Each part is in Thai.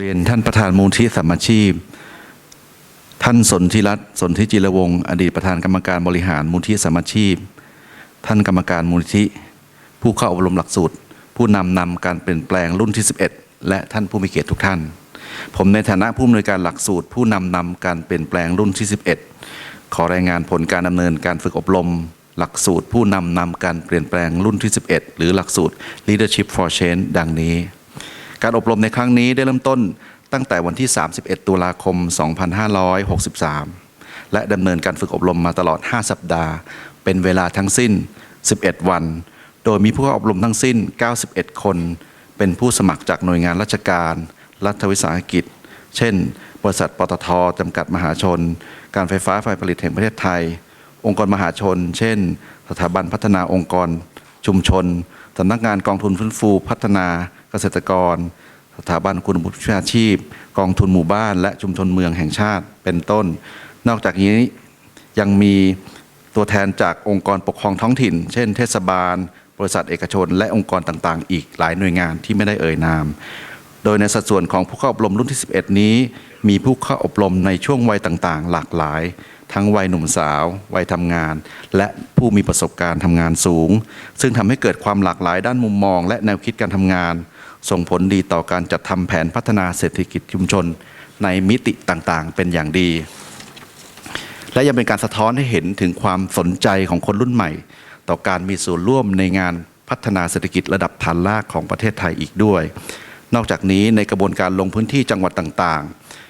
เรียนท่านประธานมูลที่สัมมาชีพ ท่านสนธิรัตน์สนธิจิรวงศ์อดีตประธานกรรมการบริหารมูลที่สัมมาชีพ ท่านกรรมการมูลที่ผู้เข้าอบรมหลักสูตร ผู้นำนำการเปลี่ยนแปลงรุ่นที่ 11 และท่านผู้มีเกียรติทุกท่าน ผมในฐานะผู้อำนวยการหลักสูตร ผู้นำนำการเปลี่ยนแปลงรุ่นที่ 11 ขอรายงานผลการดำเนินการฝึกอบรมหลักสูตรผู้นำนำการเปลี่ยนแปลงรุ่นที่ 11 หรือหลักสูตร Leadership for Change ดังนี้ การอบรมในครั้งนี้ได้เริ่มต้นตั้งแต่วันที่ 31 ตุลาคม 2563 และดำเนินการฝึกอบรมมาตลอด 5 สัปดาห์ เป็นเวลาทั้งสิ้น 11 วัน โดยมีผู้เข้าอบรมทั้งสิ้น 91 คน เป็นผู้สมัครจากหน่วยงานราชการ รัฐวิสาหกิจ เช่น บริษัทปตทจำกัดมหาชน การไฟฟ้าฝ่ายผลิตแห่งประเทศไทย องค์กรมหาชน เช่น สถาบันพัฒนาองค์กร ชุมชนสำนักงานกองทุนฟื้นฟูพัฒนา เกษตรกร สถาบันคุณวุฒิวิชาชีพ กองทุนหมู่บ้าน และชุมชนเมืองแห่งชาติเป็นต้น นอกจากนี้ยังมีตัวแทนจากองค์กรปกครองท้องถิ่น เช่น เทศบาล บริษัทเอกชน และองค์กรต่างๆ อีกหลายหน่วยงานที่ไม่ได้เอ่ยนาม โดยในสัดส่วนของผู้เข้าอบรมรุ่นที่ 11 นี้ มีผู้เข้าอบรมในช่วงวัยต่างๆ หลากหลาย ทั้งวัยหนุ่มสาว วัยทำงาน และผู้มีประสบการณ์ทำงานสูง ซึ่งทำให้เกิดความหลากหลายด้านมุมมอง และแนวคิดการทำงาน ส่งผลดีต่อการจัดทำแผนพัฒนาเศรษฐกิจชุมชนในมิติต่างๆ เป็นอย่างดี และยังเป็นการสะท้อนให้เห็นถึงความสนใจของคนรุ่นใหม่ ต่อการมีส่วนร่วมในงานพัฒนาเศรษฐกิจระดับฐานรากของประเทศไทยอีกด้วย นอกจากนี้ในกระบวนการลงพื้นที่จังหวัดต่าง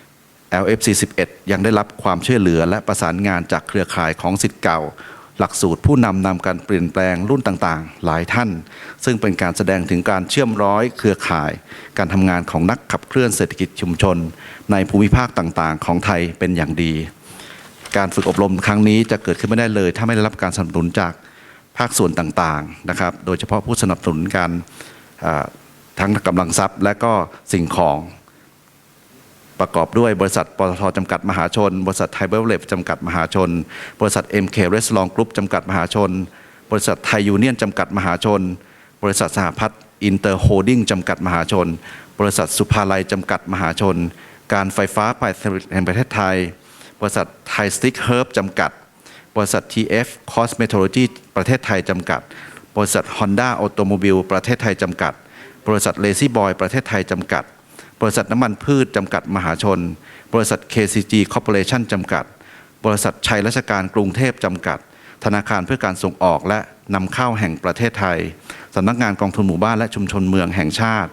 ๆ LFC 11 ยังได้รับความช่วยเหลือและประสานงานจากเครือข่ายของสิทธิ์เก่า หลักสูตรผู้นำนำการเปลี่ยนแปลงรุ่นต่างๆ หลายท่าน ซึ่งเป็นการแสดงถึงการเชื่อมร้อยเครือข่าย การทำงานของนักขับเคลื่อนเศรษฐกิจชุมชน ในภูมิภาคต่างๆ ของไทยเป็นอย่างดี การฝึกอบรมครั้งนี้จะเกิดขึ้นไม่ได้เลย ถ้าไม่ได้รับการสนับสนุนจากภาคส่วนต่างๆนะครับ โดยเฉพาะผู้สนับสนุนการทั้งกำลังทรัพย์และก็สิ่งของ ประกอบด้วยบริษัทปตทจำกัดมหาชน บริษัทไทยเบเวอร์เลจำกัดมหาชน บริษัท MK r e s t a u r a n t Group จำกัดมหาชน บริษัทไทยยูเนียนจำกัดมหาชน บริษัทสหพัฒน์อินเตอร์โฮดดิ้งจำกัดมหาชน บริษัทสุภาลัยจำกัดมหาชน การไฟฟ้าฝ่ายแห่งประเทศไทย บริษัทไทยสติ๊กเฮิร์บจำกัด บริษัท TF Cosmetology ประเทศไทยจำกัด บริษัท Honda Automobile ประเทศไทยจำกัด บริษัท Lazy Boy ประเทศไทยจำกัด บริษัทน้ำมันพืชจำกัดมหาชน บริษัท KCG Corporation จำกัด บริษัทชัยราชการกรุงเทพจำกัด ธนาคารเพื่อการส่งออกและนำเข้าแห่งประเทศไทยสำนักงานกองทุนหมู่บ้านและชุมชนเมืองแห่งชาติ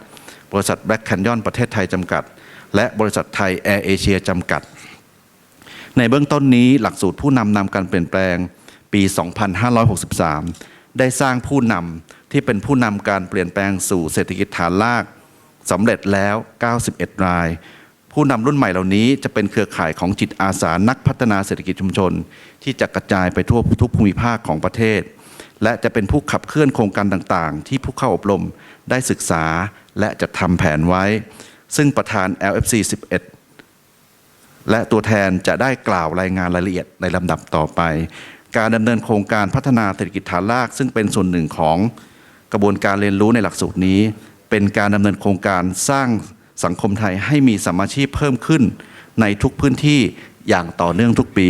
บริษัท Black Canyon ประเทศไทยจำกัด และบริษัทไทยแอร์เอเชียจำกัด ในเบื้องต้นนี้หลักสูตรผู้นำนำการเปลี่ยนแปลงปี 2563 ได้สร้างผู้นำที่เป็นผู้นำการเปลี่ยนแปลงสู่เศรษฐกิจฐานราก สำเร็จแล้ว 91 ราย ผู้นำรุ่นใหม่เหล่านี้จะเป็นเครือข่ายของจิตอาสานักพัฒนาเศรษฐกิจชุมชน ที่จะกระจายไปทั่วทุกภูมิภาคของประเทศ และจะเป็นผู้ขับเคลื่อนโครงการต่างๆ ที่ผู้เข้าอบรมได้ศึกษาและจะทำแผนไว้ ซึ่งประธาน LFC 11 และตัวแทนจะได้กล่าวรายงานรายละเอียดในลำดับต่อไป การดำเนินโครงการพัฒนาเศรษฐกิจฐานราก ซึ่งเป็นส่วนหนึ่งของกระบวนการเรียนรู้ในหลักสูตรนี้ เป็นการดำเนินโครงการสร้างสังคมไทยให้มีสมมาชีพเพิ่มขึ้น ในทุกพื้นที่อย่างต่อเนื่องทุกปี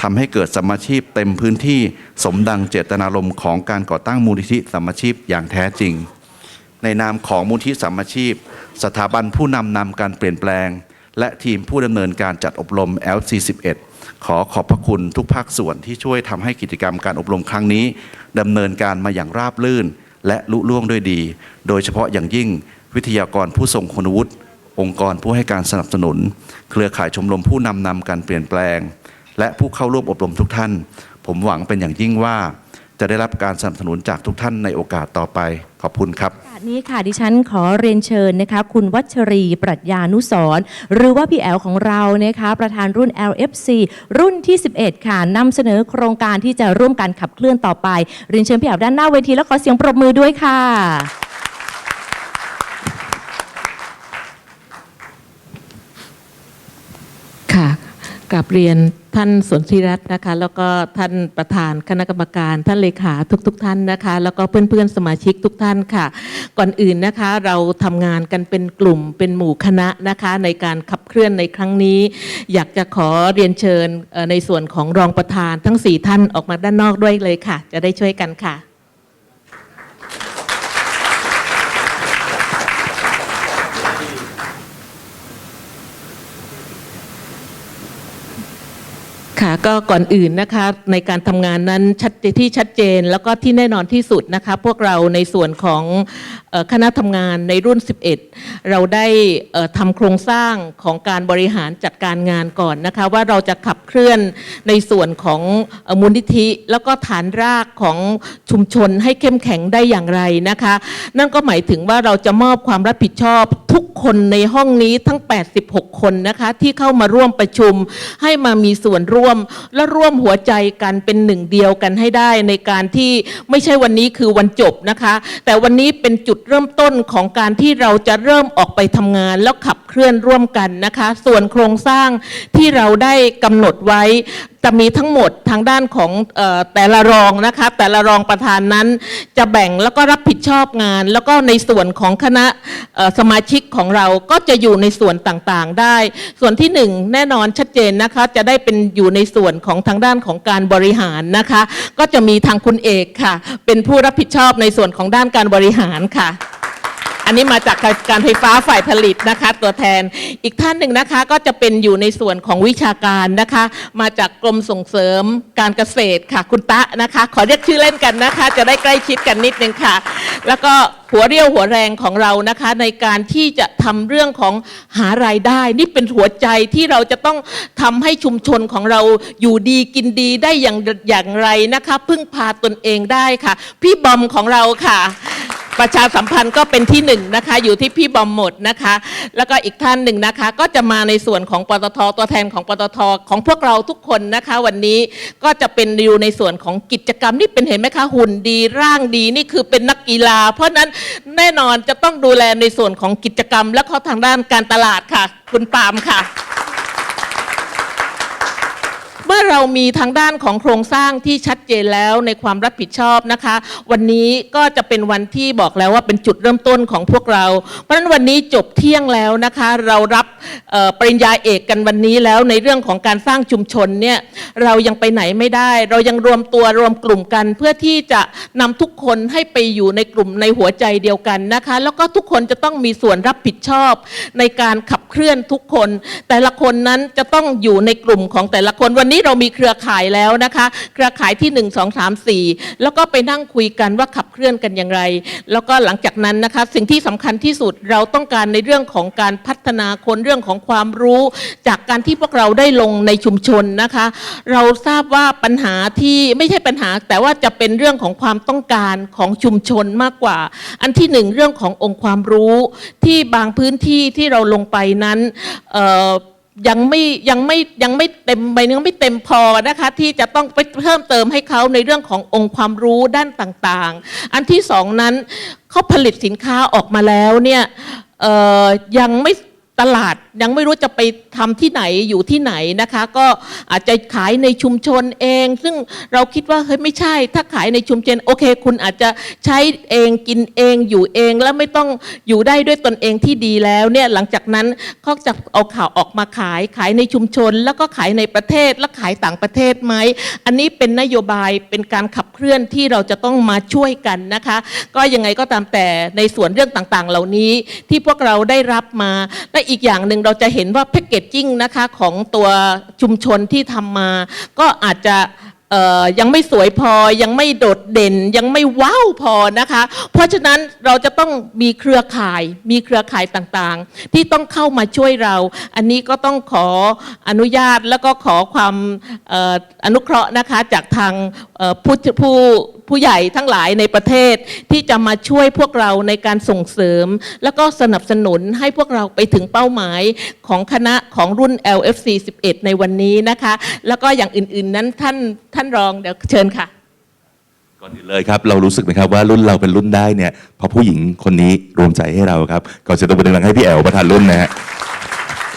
ทำให้เกิดสมมาชีพเต็มพื้นที่สมดังเจตนารมณ์ของการก่อตั้งมูลนิธิสมมาชีพอย่างแท้จริง ในนามของมูลที่สมาชีพสถาบันผู้นำนำการเปลี่ยนแปลง และทีมผู้ดำเนินการจัดอบรม LC11 ขอขอบพระคุณทุกภาคส่วนที่ช่วยทำให้กิจกรรมการอบรมครั้งนี้ดำเนินการมาอย่างราบรื่น และลุล่วงด้วยดี โดยเฉพาะอย่างยิ่งวิทยากรผู้ทรงคุณวุฒิองค์กรผู้ให้การสนับสนุน เครือข่ายชมรมผู้นำนำการเปลี่ยนแปลง และผู้เข้าร่วมอบรมทุกท่าน ผมหวังเป็นอย่างยิ่งว่า จะได้รับการสนับสนุนจากทุกท่านในโอกาสต่อไปขอบคุณครับ โอกาสนี้ค่ะดิฉันขอเรียนเชิญนะคะ คุณวัชรีปรัชญานุสรณ์หรือว่าพี่แอลของเรานะคะ ประธานรุ่น LFC รุ่นที่ 11 ค่ะนำเสนอโครงการที่จะร่วมกันขับเคลื่อนต่อไป เรียนเชิญพี่แอลด้านหน้าเวทีแล้วขอเสียงปรบมือด้วยค่ะ ค่ะกับเรียน ท่านสนธิรัตน์นะคะ แล้วก็ท่านประธานคณะกรรมการ ท่านเลขาทุกๆทท่านนะคะ แล้วก็เพื่อนๆสมาชิกทุกท่านค่ะ ก่อนอื่นนะคะเราทำงานกันเป็นกลุ่มเป็นหมู่คณะนะคะ ในการขับเคลื่อนในครั้งนี้ อยากจะขอเรียนเชิญในส่วนของรองประธานทั้ง 4 ท่านออกมาด้านนอกด้วยเลยค่ะ จะได้ช่วยกันค่ะ ค่ะก็ก่อนอื่นนะคะในการทำงานนั้นชัดที่ชัดเจนแล้วก็ที่แน่นอนที่สุดนะคะพวกเราในส่วนของคณะทำงานในรุ่น 11 เราได้ทำโครงสร้างของการบริหารจัดการงานก่อนนะคะว่าเราจะขับเคลื่อนในส่วนของมูลนิธิ แล้วก็ฐานรากของชุมชนให้เข้มแข็งได้อย่างไรนะคะ นั่นก็หมายถึงว่าเราจะมอบความรับผิดชอบทุกคนในห้องนี้ทั้ง 86 คนนะคะที่เข้ามาร่วมประชุมให้มามีส่วนร่วมและร่วมหัวใจกันเป็นหนึ่งเดียวกันให้ได้ในการที่ไม่ใช่วันนี้คือวันจบนะคะ แต่วันนี้เป็นจุดเริ่มต้นของการที่เราจะเริ่มออกไปทำงาน แล้วขับเคลื่อนร่วมกันนะคะ ส่วนโครงสร้างที่เราได้กำหนดไว้ จะมีทั้งหมดทางด้านของออแต่ละรองนะคะแต่ละรองประธานนั้นจะแบ่งแล้วก็รับผิดชอบงาน แล้วก็ในส่วนของคณะสมาชิกของเราก็จะอยู่ในส่วนต่างๆได้ ส่วนที่หนึ่งแน่นอนชัดเจนนะคะจะได้เป็นอยู่ในส่วนของทางด้านของการบริหารนะคะ ก็จะมีทางคุณเอกค่ะ เป็นผู้รับผิดชอบในส่วนของด้านการบริหารค่ะ อันนี้มาจากการไฟฟ้าฝ่ายผลิตนะคะ ตัวแทนอีกท่านหนึ่งนะคะก็จะเป็นอยู่ในส่วนของวิชาการนะคะ มาจากกรมส่งเสริมการเกษตรค่ะ คุณตะนะคะ ขอเรียกชื่อเล่นกันนะคะ จะได้ใกล้ชิดกันนิดนึงค่ะ แล้วก็หัวเรี่ยวหัวแรงของเรานะคะ ในการที่จะทำเรื่องของหารายได้ นี่เป็นหัวใจที่เราจะต้องทำให้ชุมชนของเราอยู่ดีกินดีได้อย่างอย่างไรนะคะ พึ่งพาตนเองได้ค่ะ พี่บอมของเราค่ะ ประชาสัมพันธ์ก็เป็นที่หนึ่งนะคะอยู่ที่พี่บอมหมดนะคะ แล้วก็อีกท่านหนึ่งนะคะ ก็จะมาในส่วนของปตทตัวแทนของปตทของพวกเราทุกคนนะคะ วันนี้ก็จะเป็นอยู่ในส่วนของกิจกรรมนี่เป็นเห็นไหมคะหุ่นดีร่างดีนี่คือเป็นนักกีฬา เพราะฉะนั้นแน่นอนจะต้องดูแลในส่วนของกิจกรรม และข้อทางด้านการตลาดค่ะ คุณปาล์มค่ะ เมื่อเรามีทางด้านของโครงสร้างที่ชัดเจนแล้วในความรับผิดชอบนะคะ วันนี้ก็จะเป็นวันที่บอกแล้วว่าเป็นจุดเริ่มต้นของพวกเรา เพราะฉะนั้นวันนี้จบเที่ยงแล้วนะคะ เรารับปริญญาเอกกันวันนี้แล้วในเรื่องของการสร้างชุมชนเนี่ยเรายังไปไหนไม่ได้ เรายังรวมตัวรวมกลุ่มกัน เพื่อที่จะนำทุกคนให้ไปอยู่ในกลุ่มในหัวใจเดียวกันนะคะ แล้วก็ทุกคนจะต้องมีส่วนรับผิดชอบ ในการขับเคลื่อนทุกคน แต่ละคนนั้นจะต้องอยู่ในกลุ่มของแต่ละคนวันนี้เรามีเครือข่ายแล้วนะคะ เครือข่ายที่ 1 2 3 4 แล้วก็ไปนั่งคุยกันว่าขับเคลื่อนกันอย่างไร แล้วก็หลังจากนั้นนะคะ สิ่งที่สำคัญที่สุดเราต้องการในเรื่องของการพัฒนาคนเรื่องของความรู้ จากการที่พวกเราได้ลงในชุมชนนะคะ เราทราบว่าปัญหาที่ไม่ใช่ปัญหา แต่ว่าจะเป็นเรื่องของความต้องการของชุมชนมากกว่า อันที่หนึ่งเรื่องขององค์ความรู้ที่บางพื้นที่ที่เราลงไปนั้นเยังไม่ยังไม่ยังไม่เต็มใบยังไม่เต็มพอนะคะ ที่จะต้องไปเพิ่มเติมให้เขาในเรื่องขององค์ความรู้ด้านต่างๆ อันที่สองนั้นเขาผลิตสินค้าออกมาแล้วเนี่ยยังไม่ ตลาดยังไม่รู้จะไปทำที่ไหนอยู่ที่ไหนนะคะ ก็อาจจะขายในชุมชนเอง ซึ่งเราคิดว่าเฮ้ยไม่ใช่ ถ้าขายในชุมชนโอเค คุณอาจจะใช้เองกินเองอยู่เองแล้วไม่ต้องอยู่ได้ด้วยตนเองที่ดีแล้วเนี่ยหลังจากนั้นเขาจะเอาข่าวออกมาขายขายในชุมชน แล้วก็ขายในประเทศและขายต่างประเทศไหมอันนี้เป็นนโยบายเป็นการขับเคลื่อนที่เราจะต้องมาช่วยกันนะคะ ก็ยังไงก็ตามแต่ในส่วนเรื่องต่างๆ เหล่านี้ที่พวกเราได้รับมาและอีกอย่างหนึ่งเราจะเห็นว่าแพคเกจจิ้งนะคะของตัวชุมชนที่ทำมา ก็อาจจะยังไม่สวยพอยังไม่โดดเด่นยังไม่ว้าวพอนะคะ เพราะฉะนั้นเราจะต้องมีเครือข่าย มีเครือข่ายต่างๆ ที่ต้องเข้ามาช่วยเรา อันนี้ก็ต้องขออนุญาตแล้วก็ขอความอออนุเคราะห์นะคะจากทางเอ่อผู้ผู้ใหญ่ทั้งหลายในประเทศที่จะมาช่วยพวกเราในการส่งเสริม แล้วก็สนับสนุนให้พวกเราไปถึงเป้าหมายของคณะของรุ่น LFC 11 ในวันนี้นะคะ แล้วก็อย่างอื่นๆนั้นท่านท่านรองเดี๋ยวเชิญค่ะก่อนอื่นเลยครับเรารู้สึกไหมครับว่ารุ่นเราเป็นรุ่นได้เนี่ยเพราะผู้หญิงคนนี้รวมใจให้เราครับก่อนจะต้องไปดังให้พี่แอลประธานรุ่นนะฮะ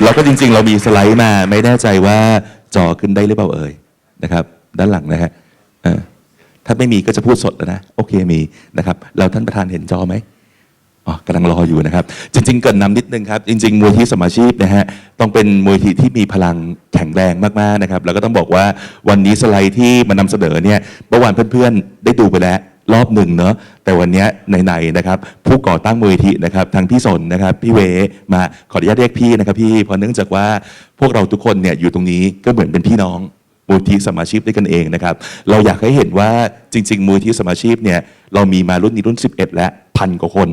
เราก็จริงๆ เรามีสไลด์มาไม่แน่ใจว่าจอขึ้นได้หรือเปล่าเอ่ยนะครับ ด้านหลังนะฮะ ถ้าไม่มีก็จะพูดสดแล้วนะโอเคมีนะครับแล้วท่านประธานเห็นจอไหมอ๋อกำลังรออยู่นะครับ จริง ๆ เกินนำนิดนึงครับ จริง ๆ มูลที่สมาชีพนะฮะต้องเป็นมูลที่ที่มีพลังแข็งแรงมากๆนะครับ แล้วก็ต้องบอกว่าวันนี้สไลด์ที่มานำเสนอเนี่ยเมื่อวานเพื่อนๆ ได้ดูไปแล้วรอบหนึ่งเนาะแต่วันนี้ไหนๆนะครับ ผู้ก่อตั้งมูลที่นะครับทางพี่สนนะครับ พี่เวมาขออนุญาตเรียกพี่นะครับ พี่เพราะเนื่องจากว่าพวกเราทุกคนเนี่ยอยู่ตรงนี้ก็เหมือนเป็นพี่น้อง มูลที่สมาชิกด้วยกันเองนะครับ เราอยากให้เห็นว่าจริง ๆ มูลที่สมาชิกเนี่ยเรามีมารุ่นนี้รุ่น 11 และพันกว่าคน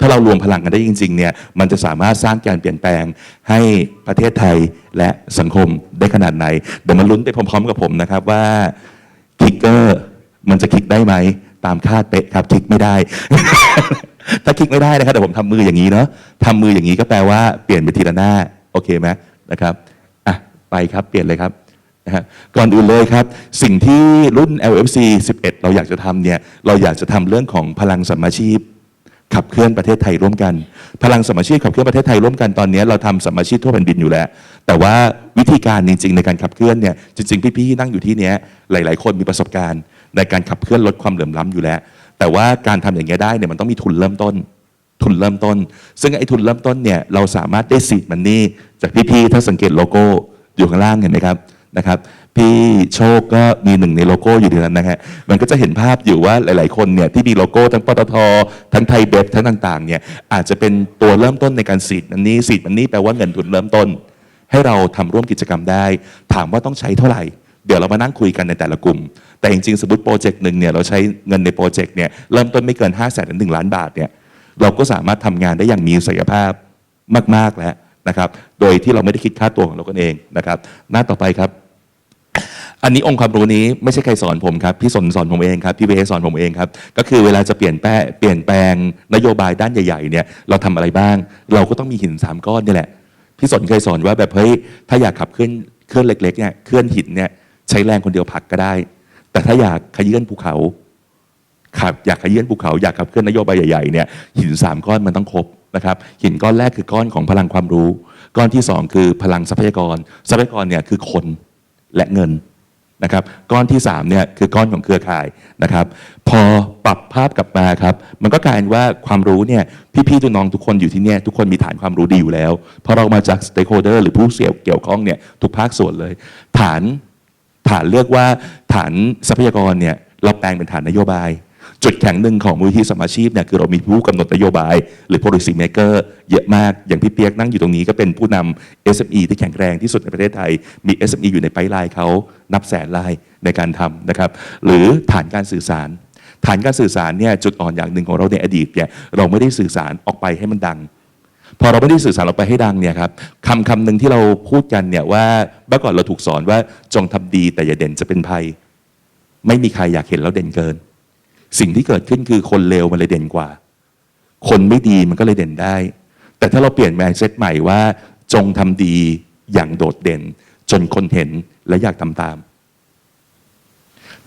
ถ้าเรารวมพลังกันได้จริงๆเนี่ยมันจะสามารถสร้างการเปลี่ยนแปลงให้ประเทศไทยและสังคมได้ขนาดไหนเดี๋ยวมาลุ้นไปพร้อม ๆ กับผมนะครับว่าคิกเกอร์มันจะคลิกได้ไหมตามคาดเป๊ะครับคลิกไม่ได้ ถ้าคลิกไม่ได้นะครับเดี๋ยวผมทำมืออย่างนี้เนาะทำมืออย่างนี้ก็แปลว่าเปลี่ยนไปทีละหน้า โอเคไหมนะครับอะไปครับเปลี่ยนเลยครับ นะฮะก่อนอื่นเลยครับ สิ่งที่รุ่น LFC 11 เราอยากจะทำเนี่ยเราอยากจะทำเรื่องของพลังสมาชีพ ขับเคลื่อนประเทศไทยร่วมกัน พลังสมาชีพขับเคลื่อนประเทศไทยร่วมกันตอนนี้เราทำสมาชีพทั่วแผ่นดินอยู่แล้ว แต่ว่าวิธีการจริง ๆ ในการขับเคลื่อนเนี่ยจริง ๆ พี่ๆนั่งอยู่ที่เนี้ยหลาย ๆ คนมีประสบการณ์ ในการขับเคลื่อนลดความเหลื่อมล้ำอยู่แล้ว แต่ว่าการทำอย่างเงี้ยได้เนี่ยมันต้องมีทุนเริ่มต้นทุนเริ่มต้น ซึ่งไอ้ทุนเริ่มต้นเนี่ยเราสามารถได้ซีดมันนี่จากพี่ๆถ้าสังเกตโลโก้อยู่ข้างล่างเห็นไหมครับ นะครับพี่โชคก็มีหนึ่งในโลโก้อยู่ในนั้นนะฮะมันก็จะเห็นภาพอยู่ว่าหลาย ๆ คนเนี่ยที่มีโลโก้ทั้งปตททั้งไทยเบฟทั้งต่างๆเนี่ยอาจจะเป็นตัวเริ่มต้นในการซีดมันนี่ซีดมันนี่แปลว่าเงินทุนเริ่มต้น ให้เราทำร่วมกิจกรรมได้ ถามว่าต้องใช้เท่าไหร่ เดี๋ยวเรามานั่งคุยกันในแต่ละกลุ่ม แต่จริง ๆ สมมติโปรเจกต์หนึ่งเนี่ยเราใช้เงินในโปรเจกต์เนี่ยเริ่มต้นไม่เกิน5 0 0แสนถึงหล้านบาทเนี่ยเราก็สามารถทำงานได้อย่างมีศักยภาพมาก ๆแล้ว นะครับโดยที่เราไม่ได้คิดค่าตัวของเรากันเองนะครับหน้าต่อไปครับ อันนี้องค์ความรู้นี้ไม่ใช่ใครสอนผมครับพี่สนสอนผมเองครับพี่เวสอนผมเองครับก็คือเวลาจะเปลี่ยนแปลงเปลี่ยนแปลงนโยบายด้านใหญ่ๆเนี่ยเราทำอะไรบ้าง เราก็ต้องมีหินสามก้อนนี่แหละพี่สนเคยสอนว่าแบบเฮ้ยถ้าอยากขับเคลื่อนเคลื่อนเล็กๆเนี่ยเคลื่อนหินเนี่ยใช้แรงคนเดียวผลักก็ได้ แต่ถ้าอยากขยื่นภูเขาขับอยากขยื่นภูเขาอยากขับเคลื่อนนโยบายใหญ่ๆเนี่ยหินสามก้อนมันต้องครบ นะครับหินก้อนแรกคือก้อนของพลังความรู้ ก้อนที่สองคือพลังทรัพยากร ทรัพยากรเนี่ยคือคนและเงินนะครับก้อนที่3เนี่ยคือก้อนของเครือข่ายนะครับ พอปรับภาพกลับมาครับ มันก็กลายเป็นว่าความรู้เนี่ยพี่ๆตัวน้องทุกคนอยู่ที่เนี่ยทุกคนมีฐานความรู้ดีอยู่แล้วเพราะเรามาจาก stakeholder หรือผู้เสี่ยวเกี่ยวข้องเนี่ยทุกภาคส่วนเลย ฐานฐานเรียกว่าฐานทรัพยากรเนี่ยเราแปลงเป็นฐานนโยบาย จุดแข็งหนึ่งของมูลที่สมาชีพเนี่ยคือเรามีผู้กำหนดนโยบาย หรือ policy maker เยอะมากอย่างพี่เปียกนั่งอยู่ตรงนี้ก็เป็นผู้นำ SME ที่แข็งแรงที่สุดในประเทศไทย มี SME อยู่ในไปไลน์เขานับแสนรายในการทำนะครับ หรือฐานการสื่อสาร ฐานการสื่อสารเนี่ยจุดอ่อนอย่างหนึ่งของเราในอดีตเนี่ยเราไม่ได้สื่อสารออกไปให้มันดังพอเราไม่ได้สื่อสารออกไปให้ดังเนี่ยครับคำคำหนึ่งที่เราพูดกันเนี่ยว่าเมื่อก่อนเราถูกสอนว่าจงทำดีแต่อย่าเด่นจะเป็นภัย ไม่มีใครอยากเห็นเราเด่นเกิน สิ่งที่เกิดขึ้นคือคนเลวมันเลยเด่นกว่า คนไม่ดีมันก็เลยเด่นได้ แต่ถ้าเราเปลี่ยน mindset ใหม่ว่า จงทำดีอย่างโดดเด่น จนคนเห็นและอยากทำตาม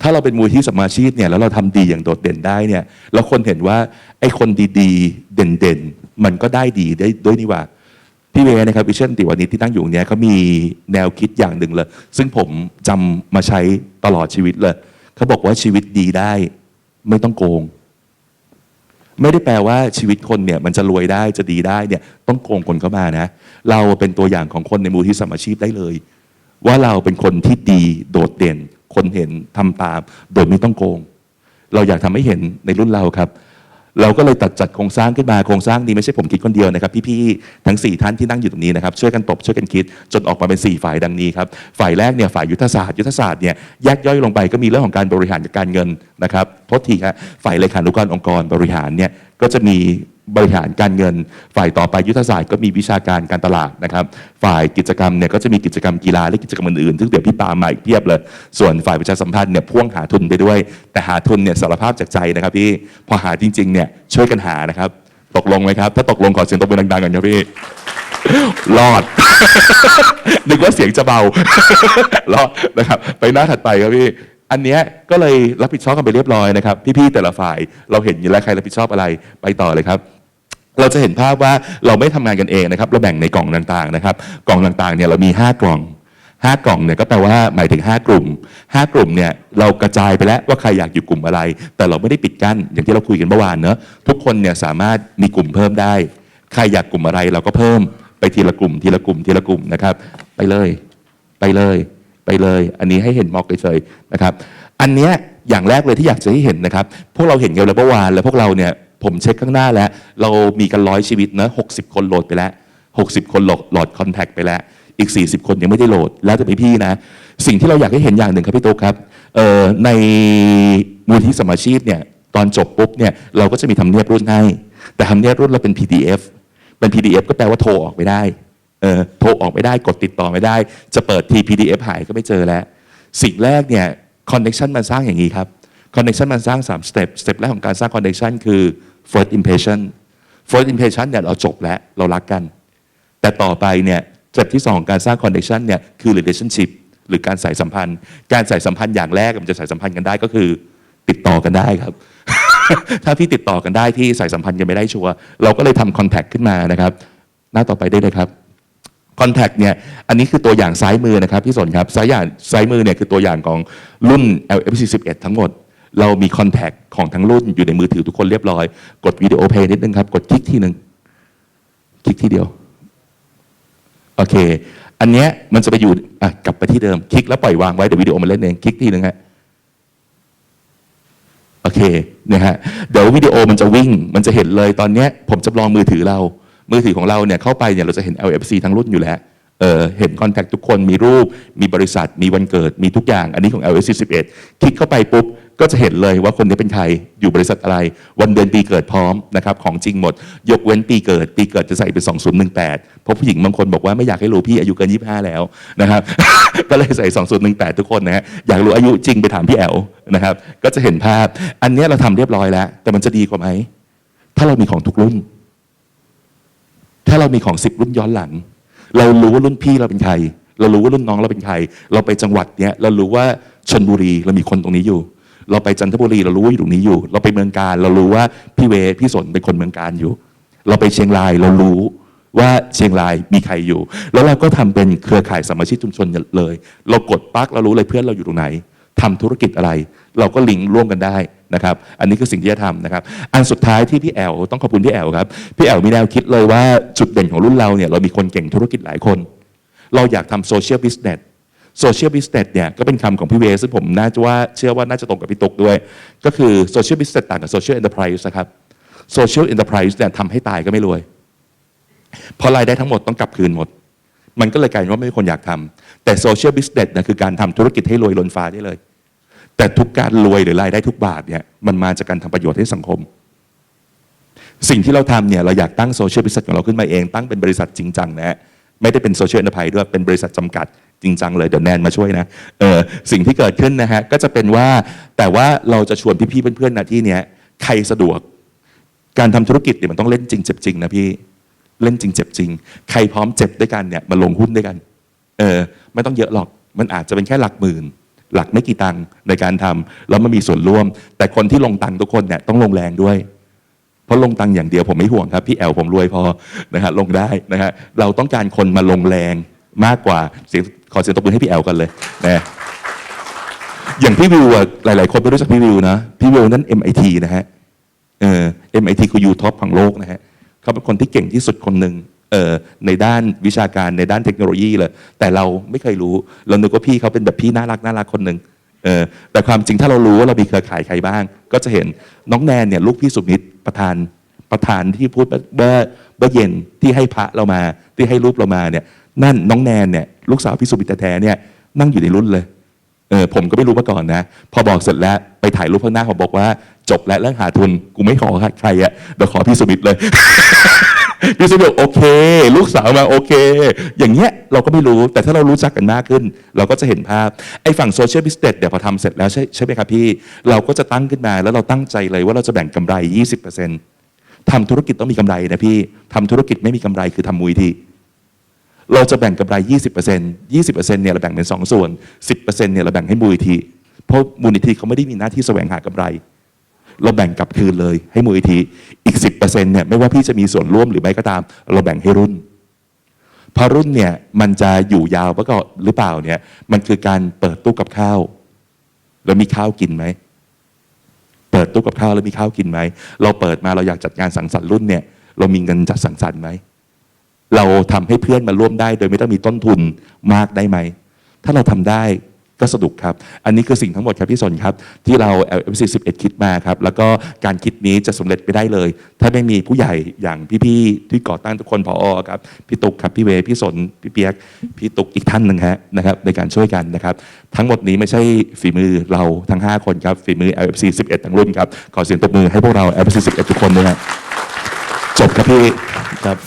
ถ้าเราเป็นมูลที่สมาชีพเนี่ยแล้วเราทำดีอย่างโดดเด่นได้เนี่ย แล้วคนเห็นว่าไอ้คนดีๆ เด่นๆ มันก็ได้ดีได้ด้วยนี่ว่าพี่เวนะครับวิเชนติวันนี้ที่นั่งอยู่เนี้ยเขามีแนวคิดอย่างหนึ่งเลย ซึ่งผมจำมาใช้ตลอดชีวิตเลยเขาบอกว่าชีวิตดีได้ ไม่ต้องโกง ไม่ได้แปลว่าชีวิตคนเนี่ย มันจะรวยได้จะดีได้เนี่ย ต้องโกงคนเข้ามานะ เราเป็นตัวอย่างของคนในมูลที่สมาชีพได้เลย ว่าเราเป็นคนที่ดีโดดเด่น คนเห็นทำตาม โดยไม่ต้องโกง เราอยากทำให้เห็นในรุ่นเราครับ เราก็เลยตัดจัดโครงสร้างขึ้นมาโครงสร้างนี้ไม่ใช่ผมคิดคนเดียวนะครับพี่ๆทั้ง 4 ท่านที่นั่งอยู่ตรงนี้นะครับช่วยกันตบช่วยกันคิดจนออกมาเป็น 4 ฝ่ายดังนี้ครับฝ่ายแรกเนี่ยฝ่ายยุทธศาสตร์ยุทธศาสตร์เนี่ยแยกย่อยลงไปก็มีเรื่องของการบริหารการเงินนะครับโทษทีครับฝ่ายเลขานุการองค์กรบริหารเนี่ยก็จะมี บริหารการเงิน ฝ่ายต่อไปยุทธศาสตร์ก็มีวิชาการการตลาดนะครับ ฝ่ายกิจกรรมเนี่ยก็จะมีกิจกรรมกีฬาและกิจกรรมอื่นๆซึ่งเดี๋ยวพี่ปามาอีกเพียบเลย ส่วนฝ่ายประชาสัมพันธ์เนี่ยพ่วงหาทุนไปด้วย แต่หาทุนเนี่ยสารภาพจากใจนะครับพี่พอหาจริงๆเนี่ยช่วยกันหานะครับ ตกลงไหมครับ ถ้าตกลงขอเสียงตบมือดังๆกันครับพี่รอด นึกว่าเสียงจะเบารอดนะครับ ไปหน้าถัดไปครับพี่อันเนี้ยก็เลยรับผิดชอบกันไปเรียบร้อยนะครับ พี่ๆแต่ละฝ่ายเราเห็นอยู่แล้วใครรับผิดชอบอะไรไปต่อเลยครับ เราจะเห็นภาพว่าเราไม่ทำงานกันเองนะครับ เราแบ่งในกล่องต่างๆนะครับ กล่องต่างๆเนี่ยเรามี 5 กล่องห้ากล่องเนี่ยก็แปลว่าหมายถึง 5 กลุ่ม 5 กลุ่มเนี่ยเรากระจายไปแล้วว่าใครอยากอยู่กลุ่มอะไร แต่เราไม่ได้ปิดกั้นอย่างที่เราคุยกันเมื่อวานเนอะทุกคนเนี่ยสามารถมีกลุ่มเพิ่มได้ ใครอยากกลุ่มอะไรเราก็เพิ่มไปทีละกลุ่มทีละกลุ่มทีละกลุ่มนะครับ ไปเลย ไปเลย ไปเลย อันนี้ให้เห็นมอกเฉยๆนะครับ อันเนี้ยอย่างแรกเลยที่อยากจะให้เห็นนะครับ พวกเราเห็นกันแล้วเมื่อวานแล้วพวกเราเนี่ย ผมเช็คข้างหน้าแล้ว เรามีกันร้อยชีวิตนะหกสิบคนโหลดไปแล้วหกสิบคนโหลดโหลดคอนแทคไปแล้ว อีก40คนยังไม่ได้โหลด แล้วจะไปพี่นะ สิ่งที่เราอยากให้เห็นอย่างหนึ่งครับพี่ตุ๊กครับในมูลที่สมาชีพเนี่ยตอนจบปุ๊บเนี่ยเราก็จะมีทำเนียบรุ่นให้ แต่ทำเนียบรุ่นเราเป็น PDF เป็น PDF ก็แปลว่าโทรออกไม่ได้เออโทรออกไม่ได้กดติดต่อไม่ได้ จะเปิดที PDF หายก็ไม่เจอแล้ว สิ่งแรกเนี่ยคอนเน t ชันมันสร้างอย่างนี้ครับคอนเน t ชันมันสร้าง3สเต็ปสเต็ปแรกของการสร้างคอนเน t ชันคือ first impression first impression เนี่ยเราจบแล้วเรารักกัน แต่ต่อไปเนี่ยสเต็ปที่สองของการสร้างคอนเน t ชันเนี่ยคือ relationship หรือการใส่สัมพันธ์ การใส่สัมพันธ์อย่างแรกมันจะใส่สัมพันธ์กันได้ก็คือ ติดต่อกันได้ครับ ถ้าพี่ติดต่อกันได้ที่ใส่สัมพันธ์กันไม่ได้ชัวร์เราก็เลยทำคอนแทคขึ้นมานะครับ หน้าต่อไปได้เลยครับคอนแทคเนี่ยอันนี้คือตัวอย่างซ้ายมือนะครับพี่สนครับซ้ายอย่างซ้ายมือเนี่ยคือตัวอย่างของรุ่น LFC 11 ทั้งหมด เรามีคอนแทคของทั้งรุ่นอยู่ในมือถือทุกคนเรียบร้อย กดวิดีโอเพลย์นิดนึงครับ กดคลิกทีหนึ่งคลิกทีเดียว โอเค อันเนี้ยมันจะไปอยู่อะกลับไปที่เดิม คลิกแล้วปล่อยวางไว้ เดี๋ยววิดีโอมันเล่นเอง คลิกทีหนึ่งฮะโอเคนะฮะเดี๋ยววิดีโอมันจะวิ่ง มันจะเห็นเลยตอนเนี้ยผมจำลองมือถือเรา มือถือของเราเนี่ยเข้าไปเนี่ยเราจะเห็น LFC ทั้งรุ่นอยู่แล้วเเห็นคอนแทคทุกคนมีรูป มีบริษัท มีวันเกิด มีทุกอย่าง อันนี้ของ LFC 11 คลิกเข้าไปปุ๊บ ก็จะเห็นเลยว่าคนนี้เป็นใครอยู่บริษัทอะไร วันเดือนปีเกิดพร้อมนะครับของจริงหมด ยกเว้นปีเกิด ปีเกิดจะใส่เป็น2018เพราะผู้หญิงบางคนบอกว่าไม่อยากให้รู้พี่อายุเกิน25 แล้วนะครับก็เลยใส่ 2018 ทุกคนนะฮะอยากรู้อายุจริงไปถามพี่แอลนะครับก็จะเห็นภาพ อันนี้เราทำเรียบร้อยแล้ว แต่มันจะดีกว่าไหมถ้าเรามีของทุกรุ่น ถ้าเรามีของสิบรุ่นย้อนหลัง เรารู้ว่ารุ่นพี่เราเป็นใครเรารู้ว่ารุ่นน้องเราเป็นใคร เราไปจังหวัดเนี้ย เรารู้ว่าชนบุรีเรามีคนตรงนี้อยู่ เราไปจันทบุรีเรารู้ว่าอยู่ตรงนี้อยู่ เราไปเมืองการเรารู้ว่าพี่เวพี่สนเป็นคนเมืองการอยู่ เราไปเชียงรายเรารู้ว่าเชียงรายมีใครอยู่ แล้วเราก็ทำเป็นเครือข่ายสมาชิกชุมชนเลย เรากดปักเรารู้เลยเพื่อนเราอยู่ตรงไหนทำธุรกิจอะไร เราก็ลิงก์ร่วมกันได้นะครับ อันนี้คือสิ่งที่จะทำนะครับ อันสุดท้ายที่พี่แอลต้องขอบคุณพี่แอลครับ พี่แอลมีแนวคิดเลยว่าจุดเด่นของรุ่นเราเนี่ยเรามีคนเก่งธุรกิจหลายคน เราอยากทำโซเชียลบิสเนส โซเชียลบิสเนสเนี่ยก็เป็นคำของพี่เวซึ่งผมน่าจะว่าเชื่อว่าน่าจะตรงกับพี่ตกด้วย ก็คือโซเชียลบิสเนสต่างกับโซเชียลเอ็นเตอร์ไพรส์นะครับโซเชียลเอ็นเตอร์ไพรส์เนี่ยทำให้ตายก็ไม่รวยเพราะรายได้ทั้งหมดต้องกลับคืนหมด มันก็เลยกลายเป็นว่าไม่มีคนอยากทำแต่โซเชียลบิสเนสเนี่ยคือการทำธุรกิจให้รวยล้นฟ้าได้เลย แต่ทุกการรวยหรือรายได้ทุกบาทเนี่ยมันมาจากการทำประโยชน์ให้สังคม สิ่งที่เราทำเนี่ยเราอยากตั้งโซเชียลบิสเนสของเราขึ้นมาเองตั้งเป็นบริษัทจริงจังนะฮะ ไม่ได้เป็นโซเชียลเอ็นเตอร์ไพรส์ด้วยเป็นบริษัทจำกัดจริงจังเลยเดี๋ยวแนนมาช่วยนะเออสิ่งที่เกิดขึ้นนะฮะก็จะเป็นว่าแต่ว่าเราจะชวนพี่ๆเพื่อนๆนะที่เนี้ยใครสะดวก การทำธุรกิจเนี่ยมันต้องเล่นจริงเจ็บจริงนะพี่เล่นจริงเจ็บจริง ใครพร้อมเจ็บด้วยกันเนี่ยมาลงหุ้นด้วยกันเออไม่ต้องเยอะหรอกมันอาจจะเป็นแค่หลักหมื่น หลักไม่กี่ตังค์ในการทำแล้วมันมีส่วนร่วม แต่คนที่ลงตังค์ทุกคนเนี่ยต้องลงแรงด้วย ราะลงตังค์อย่างเดียวผมไม่ห่วงครับพี่แอลผมรวยพอนะฮะลงได้นะฮะเราต้องการคนมาลงแรงมากกว่าเสียงขอเสียงตบมือให้พี่แอลกันเลยนะอย่างพี่วิวหลาย ๆ คนไม่รู้จักพี่วิวนะพี่วิวนั่น MIT นะฮะเออ MIT คือยูท็อปของโลกนะฮะเขาเป็นคนที่เก่งที่สุดคนหนึ่งเออในด้านวิชาการในด้านเทคโนโลยีเลย แต่เราไม่เคยรู้ เรานึกว่าพี่เขาเป็นแบบพี่น่ารักน่ารักคนหนึ่งเออแต่ความจริงถ้าเรารู้ว่าเรามีเครือข่ายใครบ้าง ก็จะเห็นน้องแนนเนี่ยลูกพี่สุมิตร ประธานประธานที่พูดเมื่อเมื่อเย็นที่ให้พระเรามา ที่ให้รูปเรามาเนี่ย นั่นน้องแนนเนี่ยลูกสาวพี่สุบิตแท้เนี่ยนั่งอยู่ในรุ่นเลยเออผมก็ไม่รู้มาก่อนนะ พอบอกเสร็จแล้วไปถ่ายรูปข้างหน้าผมบอกว่า จบแล้วเรื่องหาทุน กูไม่ขอใครอะเดี๋ยวขอพี่สุบิตเลย พี่สุมิตรบอกโอเค ลูกสาวมาโอเค อย่างเงี้ยเราก็ไม่รู้แต่ถ้าเรารู้จักกันมากขึ้น เราก็จะเห็นภาพไอ้ฝั่งโซเชียลบิสเนสเดี๋ยวพอทำเสร็จแล้วใช่ใช่ไหมครับพี่ เราก็จะตั้งขึ้นมาแล้วเราตั้งใจเลยว่าเราจะแบ่งกำไร 20%ทำธุรกิจต้องมีกำไรนะพี่ทำธุรกิจไม่มีกำไรคือทำมุยทีเราจะแบ่งกำไร 20% 20%เนี่ยเราแบ่งเป็น 2 ส่วน 10%เนี่ยเราแบ่งให้มูลนิธิเพราะมูลนิธิเขาไม่ได้มีหน้าที่แสวงหากำไร เราแบ่งกลับคืนเลยให้มูลนิธิอีก 10%เนี่ยไม่ว่าพี่จะมีส่วนร่วมหรือไม่ก็ตาม เราแบ่งให้รุ่นพราะรุ่นเนี่ยมันจะอยู่ยาวปะก็หรือเปล่าเนี่ย มันคือการเปิดตู้กับข้าว แล้วมีข้าวกินไหมเปิดตู้กับข้าวแล้วมีข้าวกินไหมเราเปิดมาเราอยากจัดงานสังสรรค์รุ่นเนี่ย เรามีเงินจัดสังสรรค์ไหมเราทำให้เพื่อนมาร่วมได้ โดยไม่ต้องมีต้นทุนมากได้ไหมถ้าเราทำได้ ก็สนุกครับ อันนี้คือสิ่งทั้งหมดครับพี่สนครับ ที่เรา LFC 11 คิดมาครับ แล้วก็การคิดนี้จะสำเร็จไปได้เลย ถ้าไม่มีผู้ใหญ่อย่างพี่ๆที่ก่อตั้งทุกคนพออครับพี่ตุ๊กครับพี่เวพี่สนพี่เปียกพี่ตุ๊กอีกท่านหนึ่งฮะนะครับในการช่วยกันนะครับ ทั้งหมดนี้ไม่ใช่ฝีมือเราทั้ง 5 คนครับฝีมือ LFC 11 ทั้งรุ่นครับขอเสียงตบมือให้พวกเรา LFC 11 ทุกคนด้วยจบครับพี่ครับ